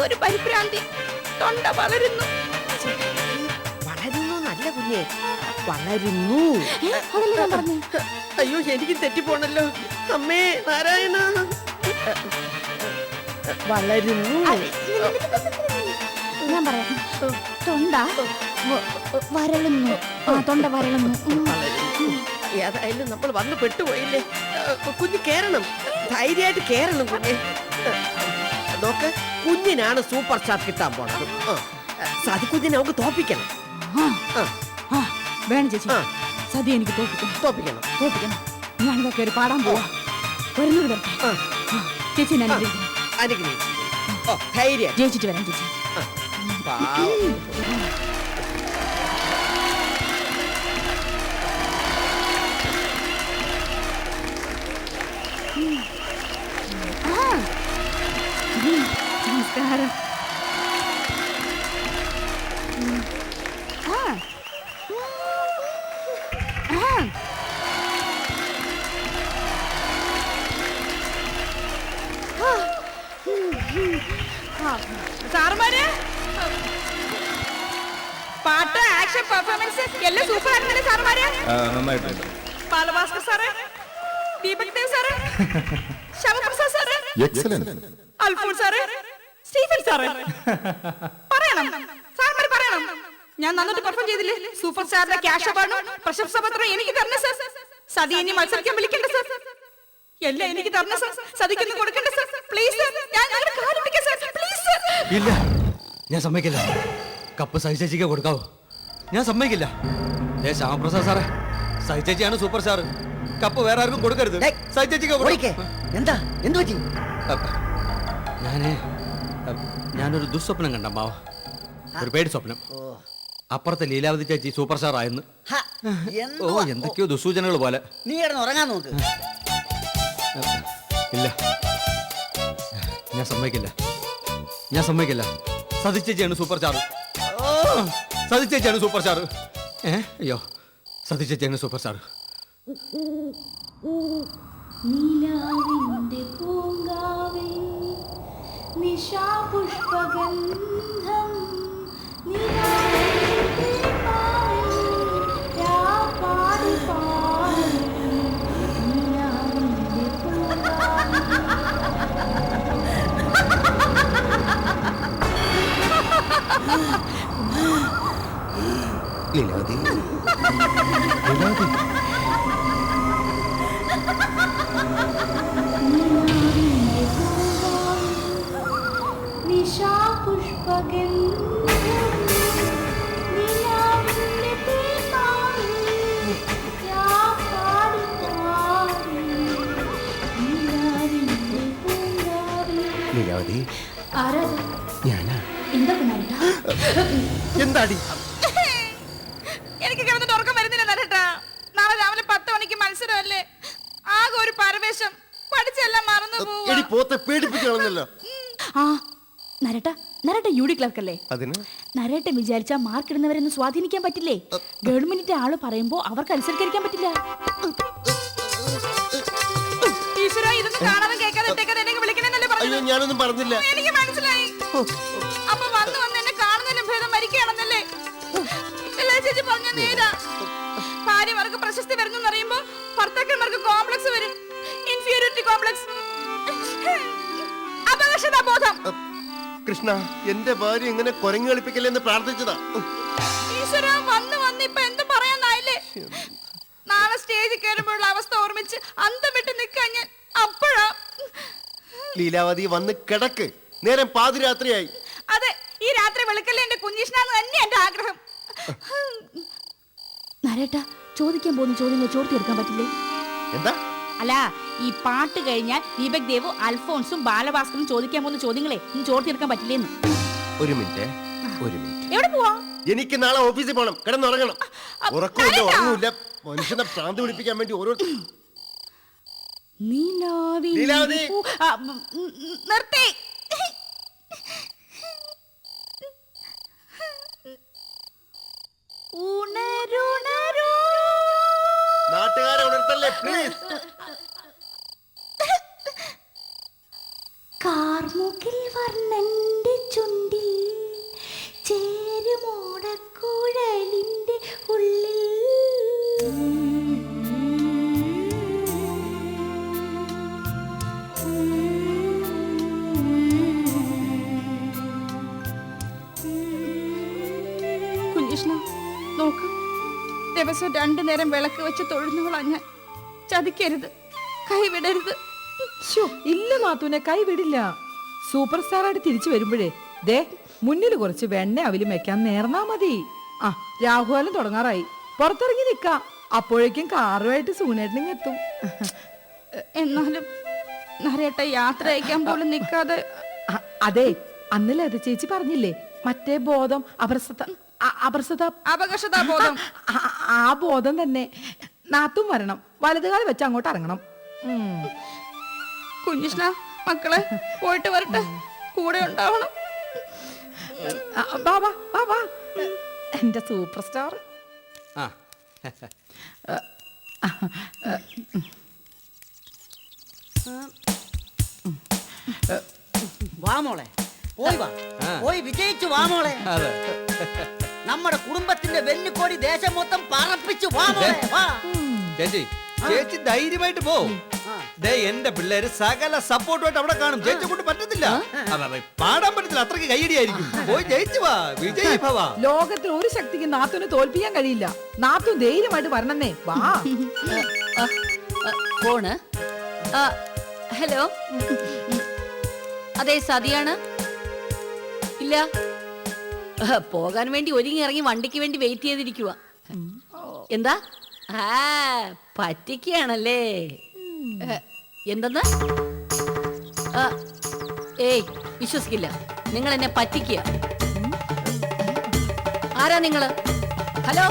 ഒരു പരിഭ്രാന്തി. തൊണ്ട വളരുന്നു വളരുന്നു നല്ല കുഞ്ഞെ. വളരുന്നു അയ്യോ എനിക്ക് തെറ്റിപ്പോണല്ലോ. അമ്മേ നാരായണ. വളരുന്നു. ഞാൻ പറയാം. തൊണ്ട വരളുന്നു. തൊണ്ട വരളുന്നു. ഏതായാലും നമ്മൾ വന്ന് പെട്ടുപോയില്ലേ? കുഞ്ഞ് കേറണം. ധൈര്യമായിട്ട് കേറണം കുഞ്ഞ്. നോക്ക് കുഞ്ഞിനാണ് സൂപ്പർ സ്റ്റാർ കിട്ടാൻ പോണത്. ആ. സതി കുഞ്ഞിനെ നമുക്ക് തോപ്പിക്കണം. ആ, വേണം ചേച്ചി. ആ. സദ്യ എനിക്ക് തോപ്പിക്കണം. തോപ്പിക്കണം. തോപ്പിക്കണം. ഞാനിതൊക്കെ ഒരു പാടാൻ പോവാ. വരുന്നത് വരട്ടെ ആ, ആ, ചേച്ചി ഞാൻ ആ. അനുഗ്രഹിച്ചു. ഓ ധൈര്യം. ജയിച്ചിട്ട് വരാം ചേച്ചി. പാവം. നമസ്കാരം. സാറുമാര് പാട്ട് ആക്ഷൻ പെർഫോമൻസ് എല്ലാം സൂപ്പർ ആയിരുന്നല്ലേ സാറുമാര് നന്നായിട്ടുണ്ട്. Balabhaskar sir Deepak Dev sir ശവപ്രസാദ് sir excellent Alphonse sir Stephen sir. പറയണം. സാർമാര് പറയണം. ഞാൻ നന്നായിട്ട് പെർഫോം ചെയ്തില്ലേ? സൂപ്പർ സ്റ്റാറിന്റെ ക്യാഷ് അവാർഡും പ്രശംസ പത്രം എനിക്ക് തരണം സർ. സതി ഇനി മത്സരിക്കാൻ വിളിക്കണ്ട സർ. എല്ലാം എനിക്ക് തരണം സർ. സതിക്കൊന്നും കൊടുക്കണ്ട സർ. പ്ലീസ് സർ ഞാൻ ഞങ്ങളുടെ കാലിപ്പിക്കാം സർ. പ്ലീസ് ഇല്ല. ഞാൻ സമ്മതിക്കില്ല. കപ്പ് സഹിച്ചേച്ചിക്ക് കൊടുക്കാവൂ. ഞാൻ സമ്മതിക്കില്ല. ഏ ശ്യാമപ്രസാദ് സാറേ. സഹിച്ചേച്ചിയാണ് സൂപ്പർ സ്റ്റാർ കപ്പ് വേറെ ആർക്കും കൊടുക്കരുത്. സഹിച്ചേച്ചിക്ക്. എന്താ? എന്ത് പറ്റി? ഞാൻ ഞാനൊരു ദുസ്വപ്നം കണ്ട മാവ. ഒരു പേടി സ്വപ്നം. അപ്പുറത്തെ ലീലാവതി ചേച്ചി സൂപ്പർ സ്റ്റാർ ആയെന്ന് ഹ, ഓ? എന്തൊക്കെയോ ദുസൂചനകൾ പോലെ. നീ കിടന്ന് ഉറങ്ങാൻ നോക്ക്. ഇല്ല. ഞാൻ സമ്മതിക്കില്ല. ഞാൻ സമ്മതിക്കില്ല. സതിച്ചേച്ചിയാണ് സൂപ്പർ സ്റ്റാർ. സതിച്ചേച്ചിയാണ് സൂപ്പർ സ്റ്റാർ. ഏ അയ്യോ. സതിച്ചേച്ചിയാണ് സൂപ്പർ സ്റ്റാർ. നിലാവിന്റെ പൂങ്കാവിൽ നിശാപുഷ്പഗന്ധം നിലാവിന്റെ പാലിൽ രാപ്പാടി പാടി നിലാവിന്റെ പൂങ്കാവിൽ ലീലാവതി ആരാധ ഞാനാ. എന്താടി? എനിക്ക് കിടന്നിട്ട് ഉറക്കം വരുന്നില്ല നരട്ടാ. നാളെ രാവിലെ പത്ത് മണിക്ക് മത്സരമല്ലേ? ആകെ ഒരു പരവേശം. പഠിച്ചെല്ലാം മറന്നു പോവാ. എടി പോത്തെ പേടിപ്പിക്കണമെന്നല്ലോ ആ നരട്ട നരട്ട യു ഡി ക്ലർക്ക് അല്ലേ അതിന്? നരേട്ട വിചാരിച്ചാ മാർക്ക് ഇടുന്നവരൊന്നും സ്വാധീനിക്കാൻ പറ്റില്ലേ? ഗവൺമെന്റിന്റെ ആൾ പറയുമ്പോ അവർക്ക് അനുസരിക്കാൻ പറ്റില്ല. ഈശ്വര ഇതൊന്നും കാണാതെ ഞാനൊന്നും പറഞ്ഞില്ല. എനിക്ക് മനസ്സിലായി. അപ്പൊ വന്നു വന്ന് എന്നെ കാണുന്നതിലും ഭേദം മരിക്കുകയാണെന്നല്ലേ? ചേച്ചി പറഞ്ഞ നേരാ. ഭാര്യമാർക്ക് പ്രശസ്തി വരുന്നു അറിയുമ്പോ ഭർത്താക്കന്മാർക്ക് കോംപ്ലക്സ് വരും. ഇൻഫീരിയോറിറ്റി കോംപ്ലക്സ് അപകർഷതാ ബോധം. കൃഷ്ണ എന്റെ ഭാര്യ ഇങ്ങനെ കുരങ്ങ് കളിപ്പിക്കല്ലേ എന്ന് പ്രാർത്ഥിച്ചതാ. ഈശ്വര വന്ന് വന്ന് ഇപ്പൊ എന്ത് പറയാനായില്ലേ? നാളെ സ്റ്റേജിൽ കയറുമ്പോഴുള്ള അവസ്ഥ ഓർമ്മിച്ച് അന്തം വിട്ട് നിൽക്കാൻ ഞാൻ അപ്പോഴാ. ലീലാവതി വന്ന് കിടക്ക്. നേരം പാതിരാത്രിയായി. അതെ ഈ രാത്രി വെളുക്കല്ലേ എന്റെ കുഞ്ഞിഷ്ണാന്ന് തന്നെ എന്റെ ആഗ്രഹം. നരേട്ട ചോദിക്കാൻ പോകുന്ന ചോദ്യങ്ങൾ ചോർത്തിയെടുക്കാൻ പറ്റില്ലേ? എന്താ? അല്ല ഈ പാട്ട് കഴിഞ്ഞാൽ ദീപക് ദേവും അൽഫോൺസും ബാലഭാസ്കറും ചോദിക്കാൻ പോകുന്ന ചോദ്യങ്ങളെ ഇനി ചോർത്തിയെടുക്കാൻ പറ്റില്ലേന്ന്. ഒരു മിനിറ്റ് ഒരു മിനിറ്റ്. എവിടെ പോവാ? എനിക്ക് നാളെ ഓഫീസിൽ പോകണം കിടന്നുറങ്ങണം. ഉറക്കമില്ല നരേട്ടാ. മനുഷ്യനെ ഭ്രാന്ത് പിടിപ്പിക്കാൻ വേണ്ടി ഓരോ ലീലാവതി. നിർത്തി. നാട്ടുകാരെ ഉണർത്തല്ലേ പ്ലീസ് കാർമുകിൽ വർണന്റെ ചുണ്ടിൽ ചേരുമോടക്കുഴലിന്റെ ദിവസം രണ്ടു നേരം വിളക്ക് വെച്ച് തൊഴുന്നോളാ ഞാൻ ചതിക്കരുത് കൈവിടരുത് ഇല്ല മാത്തൂനെ കൈവിടില്ല സൂപ്പർ സ്റ്റാറായിട്ട് തിരിച്ചു വരുമ്പോഴേ ദേ മുന്നിൽ കുറച്ച് വെണ്ണ അവലും വെക്കാൻ നേർന്നാ മതി ആ രാഹുകാലം തുടങ്ങാറായി പുറത്തിറങ്ങി നിക്ക അപ്പോഴേക്കും കാറുമായിട്ട് സൂനേട്ടനിങ് എത്തും എന്നാലും നരേട്ട യാത്ര അയക്കാൻ പോലും നിൽക്കാതെ അതെ അന്നലെ അത് ചേച്ചി പറഞ്ഞില്ലേ മറ്റേ ബോധം അപരസത അപകർഷതാബോധം. ആ- ബോധം തന്നെ. നാത്തും വരണം. വലതുകാലം വെച്ച് അങ്ങോട്ട് ഇറങ്ങണം. കുഞ്ഞിഷ്ണ മക്കളെ പോയിട്ട് വരട്ടെ. കൂടെ ഉണ്ടാവണം. ബാബാ വാ വാ വാ വാ. എന്റെ സൂപ്പർ സ്റ്റാർ. ആ. വാ മോളെ. പോയി വാ. പോയി വിജയിച്ചു വാ മോളെ. അതെ. നമ്മുടെ കുടുംബത്തിന്റെ വെല്ലുക്കോടി ദേശം മൊത്തം പറപ്പിച്ചു വാ മോളെ വാ. ചേച്ചി ചേച്ചി ധൈര്യമായിട്ട് പോ. ദേ എന്റെ പിള്ളേര് സകല സപ്പോർട്ടുമായിട്ട് അവിടെ കാണും. ചേച്ചി കൊണ്ട് പറ്റത്തില്ല. പാടാൻ പറ്റത്തില്ല. അത്രയ്ക്ക് കൈയടിയായിരിക്കും പോയി ജയിച്ചു വാ. വിജയി ഭവാ. ലോകത്തിൽ ഒരു ശക്തിക്ക് നാത്തുനെ തോൽപ്പിക്കാൻ കഴിയില്ല. നാത്തു ധൈര്യമായിട്ട് വരണമെന്നേ വാ. ഫോണ്. ആ, ഹലോ. അതെ സതിയാണ്. ഇല്ല. പോകാൻ വേണ്ടി ഒരുങ്ങി ഇറങ്ങി വണ്ടിക്ക് വേണ്ടി വെയിറ്റ് ചെയ്തിരിക്കുക എന്താ? ആ പറ്റിക്കുകയാണല്ലേ എന്തെന്ന്? ഏയ് വിശ്വസിക്കില്ല. നിങ്ങൾ എന്നെ പറ്റിക്കുക. ആരാ നിങ്ങൾ? Hello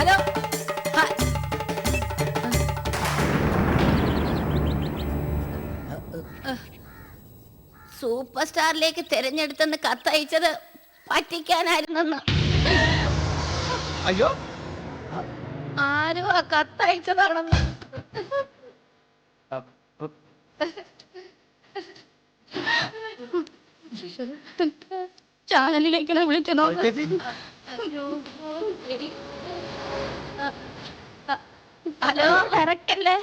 hello. സൂപ്പർ സ്റ്റാറിലേക്ക് തിരഞ്ഞെടുത്തെന്ന് കത്തയച്ചത് പറ്റിക്കാനായിരുന്നെന്ന്. അയ്യോ. ആരോ ആ കത്തയച്ചതാണെന്ന്. ചാനലിലേക്ക് വിളിച്ചു ഹലോ. കറക്റ്റല്ലേ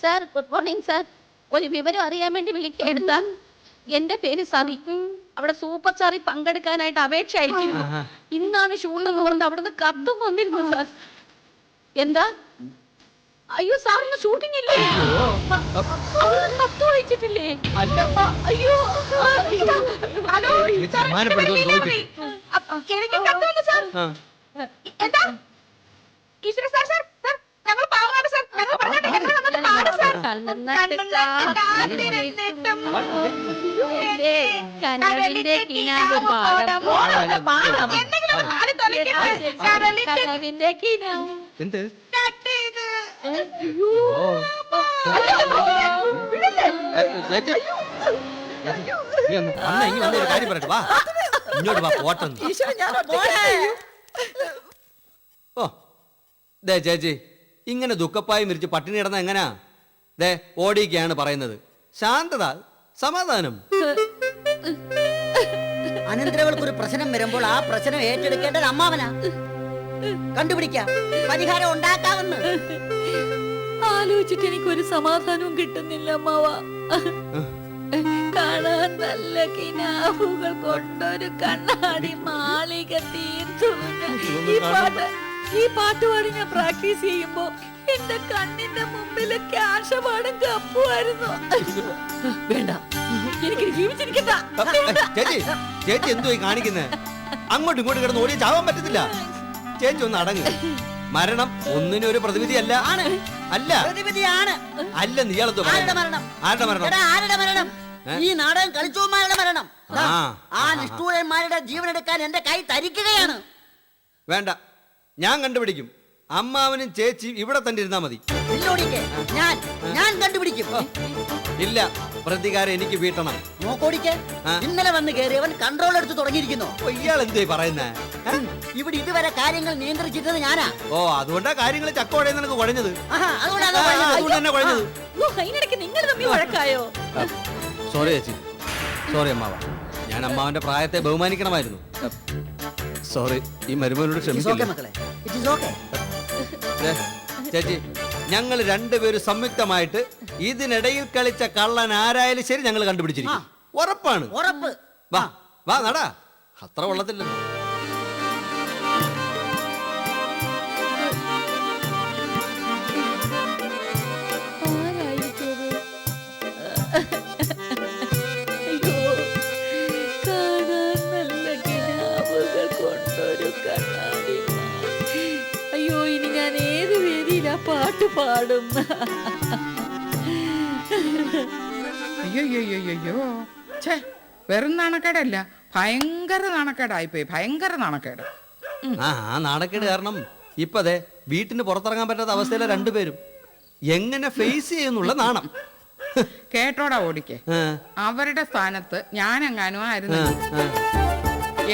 സാർ ഗുഡ് മോർണിംഗ് സാർ. ഒരു വിവരം അറിയാൻ വേണ്ടി വിളിക്കെടുത്ത എന്റെ പേര് സതി. അവിടെ സൂപ്പർ സ്റ്റാറിൽ പങ്കെടുക്കാനായിട്ട് അപേക്ഷ അയച്ചിരുന്നു ഇന്നാണ് ഷൂട്ട് എന്ന് അവിടെ അവിടുന്ന് കത്തും വന്നിരുന്നു സാർ. എന്താ? അയ്യോ സാറിന് ഷൂട്ടിംഗ് ഇല്ലേ? കത്ത് വായിച്ചിട്ടില്ലേ? അയ്യോ ഹലോ സാർ. എന്താ? ഈശ്വര സാർ സാർ. കനവിന്റെ കിനാവ് എന്ത് ഇങ്ങോട്ട് വാ ഇങ്ങനെ ദുഃഖപ്പായി മിരിച്ച് പട്ടിണി കിടന്ന എങ്ങനാ? ദേ ഓടിയൊക്കെയാണ് പറയുന്നത്. ശാന്തത സമാധാനം. അനന്തരവൾക്ക് ഒരു പ്രശ്നം വരുമ്പോൾ ആ പ്രശ്നം ഏറ്റെടുക്കേണ്ടത് അമ്മാവനാ. കണ്ടുപിടിക്കാം. പരിഹാരം ഉണ്ടാക്കാമെന്ന്. ആലോചിച്ചിട്ട് എനിക്കൊരു സമാധാനവും കിട്ടുന്നില്ല അമ്മാവ. കാണാൻ നല്ല കിനാവുകൾ കൊണ്ടൊരു കണ്ണാടി മാളിക തീർത്തു. ഈ പാട്ട് ഈ പാട്ട് പാടി ഞാൻ പ്രാക്ടീസ് ചെയ്യുമ്പോ എന്റെ കണ്ണിന്റെ മുമ്പിൽ ക്യാഷപാടും കപ്പുമായിരുന്നു വേണ്ട. എനിക്ക് ജീവിച്ചിരിക്കണ്ട. ചേച്ചി ചേച്ചി എന്തോ ഈ കാണിക്കുന്നേ? അങ്ങോട്ടും ഇങ്ങോട്ടും കിടന്ന് ഓടി ചാവാൻ പറ്റത്തില്ല. ചേച്ചി ഒന്ന് അടങ്ങ്. മരണം ഒന്നിനും ഒരു പ്രതിവിധിയല്ല. ആണ്. അല്ല. പ്രതിവിധിയാണ്. അല്ല നീളത്തു ആരുടെ മരണം? ആരുടെ മരണം? എടാ, ആരുടെ മരണം? ഈ നാടകം കളിച്ചവന്മാരുടെ മരണം. ദാ, ആ. നിഷ്ഠൂരന്മാരുടെ ജീവൻ എടുക്കാൻ എന്റെ കൈ തരിക്കുകയാണ് വേണ്ട. ഞാൻ കണ്ടുപിടിക്കും. അമ്മാവനും ചേച്ചി ഇവിടെ തന്നെ ഇരുന്നാ മതി ഞാൻ ഞാൻ കണ്ടുപിടിക്കും. ഇല്ല പ്രതികാരം എനിക്ക് വീട്ടണം. നോക്കോടിക്ക്. ആ. ഇന്നലെ വന്ന് കയറിയവൻ കൺട്രോൾ എടുത്ത് തുടങ്ങിയിരിക്കുന്നു. ഇയാൾ എന്തേ പറയുന്നേ? ഏ? ഇവിടെ ഇതുവരെ കാര്യങ്ങൾ നിയന്ത്രിച്ചിരുന്നത് ഞാനാ. ഓ അതുകൊണ്ടാ കാര്യങ്ങൾ ചക്കോടെ നിനക്ക് കുഴഞ്ഞത്. ആഹാ, അതുകൊണ്ടാണ് ആ, അത് പറഞ്ഞത്. അതുകൊണ്ട് തന്നെ കുഴഞ്ഞത്. ഓ, അതിനിടയ്ക്ക് നിങ്ങൾ തമ്മിൽ വഴക്കായോ? സോറി ചേച്ചി. സോറി അമ്മാവ. ഞാൻ അമ്മാവന്റെ പ്രായത്തെ ബഹുമാനിക്കണമായിരുന്നു. സോറി ഈ മരുമോനോട് It's ക്ഷമിക്കില്ല? ദേ, ചേച്ചി ഞങ്ങൾ രണ്ടുപേരും സംയുക്തമായിട്ട് ഇതിനിടയിൽ കളിച്ച കള്ളൻ ആരായാലും ശരി ഞങ്ങൾ കണ്ടുപിടിച്ചിരിക്കും. ഉറപ്പാണ്. ഉറപ്പ്. വാ വാ നടാ. അത്ര കൊള്ളത്തില്ലല്ലോ അയ്യോ ഇനി ഞാൻ ഏത് വേദിയിലാ പാട്ട് പാടും? അയ്യോ ഛേ വെറും നാണക്കേടല്ല. ഭയങ്കര നാണക്കേടായിപ്പോയി ഭയങ്കര നാണക്കേട്. ആ ആ നാണക്കേട് കാരണം ഇപ്പൊ അതെ വീട്ടിന് പുറത്തിറങ്ങാൻ പറ്റാത്ത അവസ്ഥയിലെ രണ്ടുപേരും എങ്ങനെ ഫേസ് ചെയ്യുന്നുള്ള നാണം. കേട്ടോടാ ഓടിക്കേ. അവരുടെ സ്ഥാനത്ത് ഞാനെങ്ങാനും ആയിരുന്നു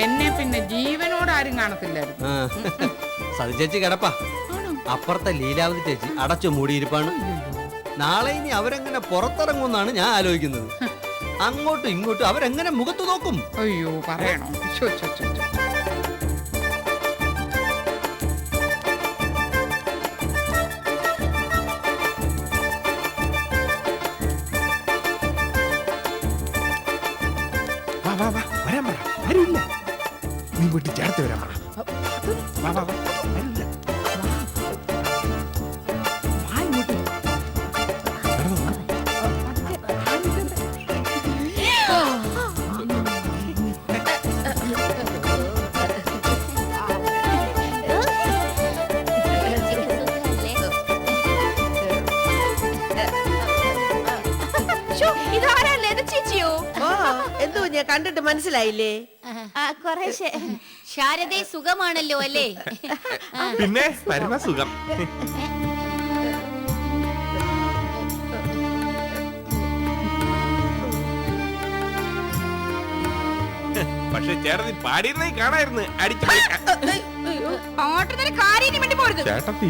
എന്നെ പിന്നെ ജീവനോട് ആരും കാണത്തില്ലായിരുന്നു. സതി ചേച്ചി കിടപ്പാ. അപ്പുറത്തെ ലീലാവതി ചേച്ചി അടച്ചു മൂടിയിരിപ്പാണ്. നാളെ ഇനി അവരെങ്ങനെ പുറത്തിറങ്ങുമെന്നാണ് ഞാൻ ആലോചിക്കുന്നത്. അങ്ങോട്ടും ഇങ്ങോട്ടും അവരെങ്ങനെ മുഖത്ത് നോക്കും? അയ്യോ പറയണോ? വീട്ടിൽ ചേർത്ത് വരാൻ പറ വാ വാ വാ ആരുമില്ല വാ ഇങ്ങോട്ട്. നടന്നു വാ. ഇതാരാ ലത ചേച്ചിയോ ഓ എന്തോ ഞാൻ കണ്ടിട്ട് മനസ്സിലായില്ലേ കുറേശ്ശെ. ശാരദേ സുഖമാണല്ലോ അല്ലേ? പിന്നെ പരമസുഖം പക്ഷെ ചേട്ടൻ പാടിയിരുന്നേ കാണായിരുന്നു. അടിച്ചു പാട്ടുന്നതിന് കാര്യം വേണ്ടി പോരുത് ചേട്ടത്തി